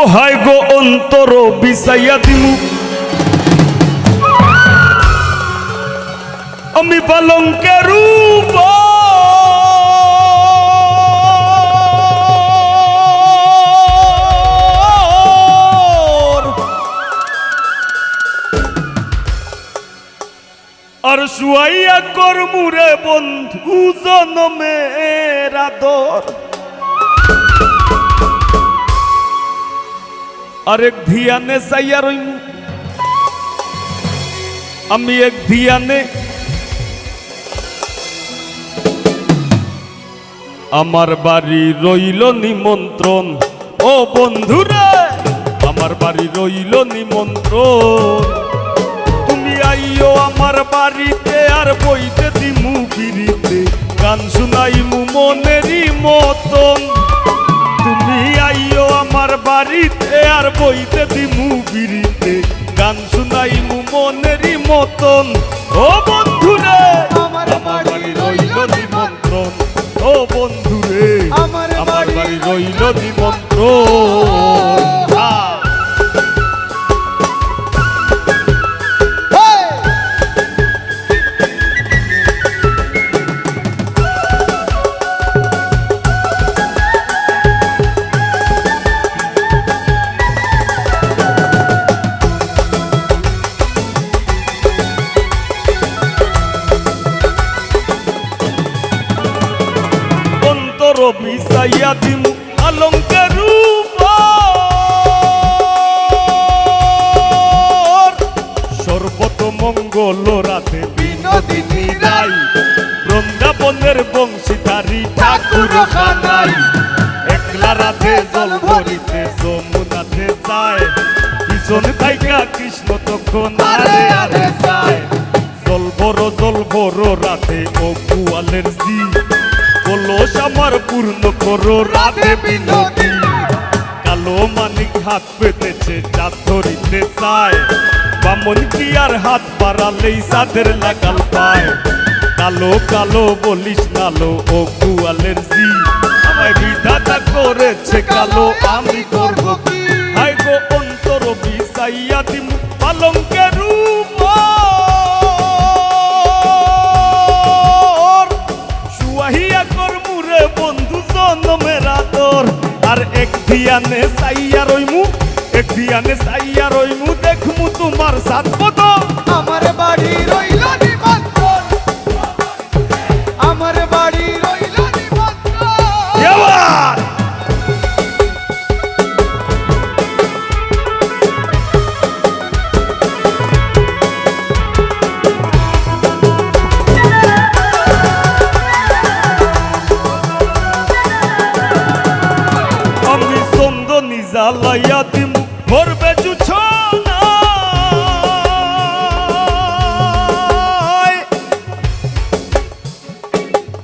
ও গো অন্তর বিসাইয়া দিমু। আমি পালঙ্কের রূপ। আর শুয়াইয়া করমুরে বন্ধু জনমের আদর। আরেক ধিয়ানে চাইয়া রইমু। আমি এক ধিয়ানে। আমার বাড়ি রইল নিমন্ত্রণ। ও বন্ধুরে, আমার বাড়ি রইল নিমন্ত্রণ। তুমি আইও আমার বাড়িতে আর বইতে দিমু ফিরিতে। গান শুনাইমু বইতে দিমু ফিরিতে গান শুনাইমু মনেরই মতন। ও বিসাইয়া দিমু আলঙ্কের রূপ সর্বত মঙ্গল রাতে বিনোদিনী রাই বৃন্দাবনের বংশীধারী ঠাকুর খানাই একলা রাতে জল ভরিতে যমুনাতে যায়। পিছন থাইকা কৃষ্ণ তখন আরে আরে যায়। জল বড় জল বড় রাতে ও কুয়ালের জি। কলস আমার পূর্ণ করো রাতে বিনোদী কালো মানিক হাত পেতেছে যা ধরিতে চায় বামন কি আর হাত বাড়ালেই সাদের লাগাল পায়। কালো কালো বলিস নালো ও কুয়ালের জি। আমায় বিধাতা করেছে কালো আমি এক ধিয়ানে সাইয়া রইমু এক ধিয়ানে সাইয়া রইমু দেখমু তোমার সাত জ্বালাইয়া দিমু ভরবে জুছনায়।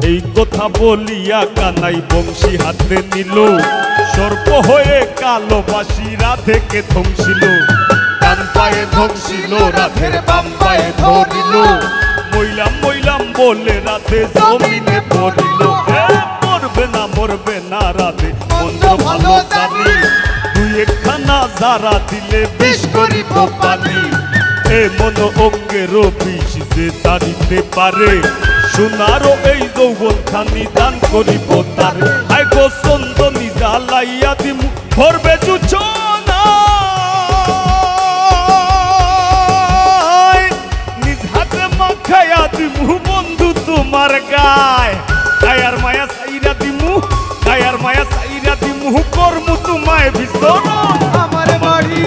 এই কথা বলিয়া কানাই বংশী হাতে নিল। সর্প হয়ে কালো বাসি রাধেকে ধ্বংসিল। ডান পায়ে ধ্বংসিল, রাধের বাম পায়ে ধরিল। মইলাম মইলাম বলে রাধে জমিনে পড়িল। মরবে না, মরবে যারা দিলে বিষ করিব পানি। এ মন অঙ্গের বিষ যে তারিতে পারে। সোনারও এই যৌবন খানি দান করিব তারে। আই গো চন্দনী জ্বালাইয়া দিমু ভরবে জুছনা নিজ হাতে মাখাইয়া দিমু বন্ধু তোমার গায়। গায়ার মায়া সাইরা দিমু গায়ার মায়া সাইরা দিমু করমু তোমায় বাড়ি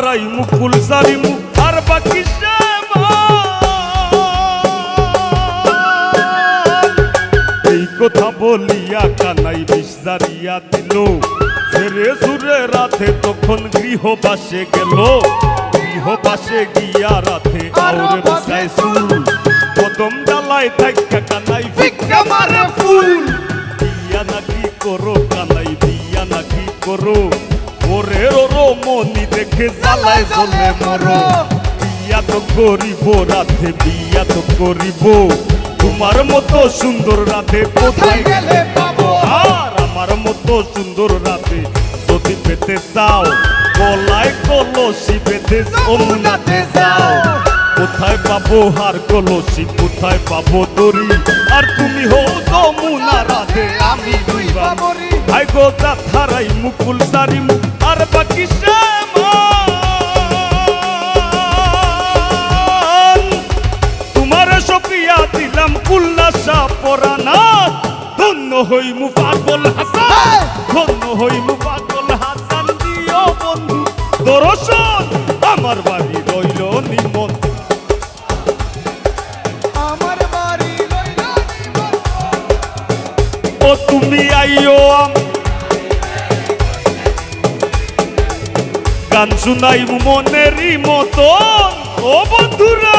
যা ধারাই মুকুল সারি মুখ আর বাকি এই কথা বলিয়া কানাই বিষ জারিয়া দিল। ছেড়ে সুরে রাতে তখন গৃহবাসে গেল। গৃহবাসে গিয়া রাতে আউর বসায় চুল। কদম ডালায় থাইকা কানাই ভিক্ষা মারে ফুল। দেখে জ্বালায় জ্বলে মরো। বিয়া তো করিব রাতে, বিয়া তো করিব। তোমার মতো সুন্দর রাতে কোথায় গেলে পাবো? আর আমার মতো সুন্দর রাতে যদি পেতে চাও, গলায় কলসি বেঁধে যমুনাতে যাও। কোথায় পাবো হার কলসি, কোথায় পাবো দড়ি? আর তুমি হো যমুনা রাধে আমি দুই বাবরি। আই গো থারাই মুকুল সারি মুখ আর বাকি শ্যামান হইমু পাগল হাসান। ধন্য হইমু পাগল হাসান দিও বন্ধু। দর্শন আমার বাড়ি রইল নিমন আমার বাড়ি রইল নিমন্ত্রণ। ও তুমি আইও আম। গান শুনাই মনেরই মতন। ও বন্ধুরা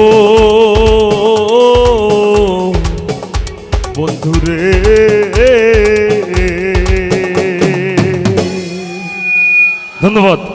ধন্যবাদ।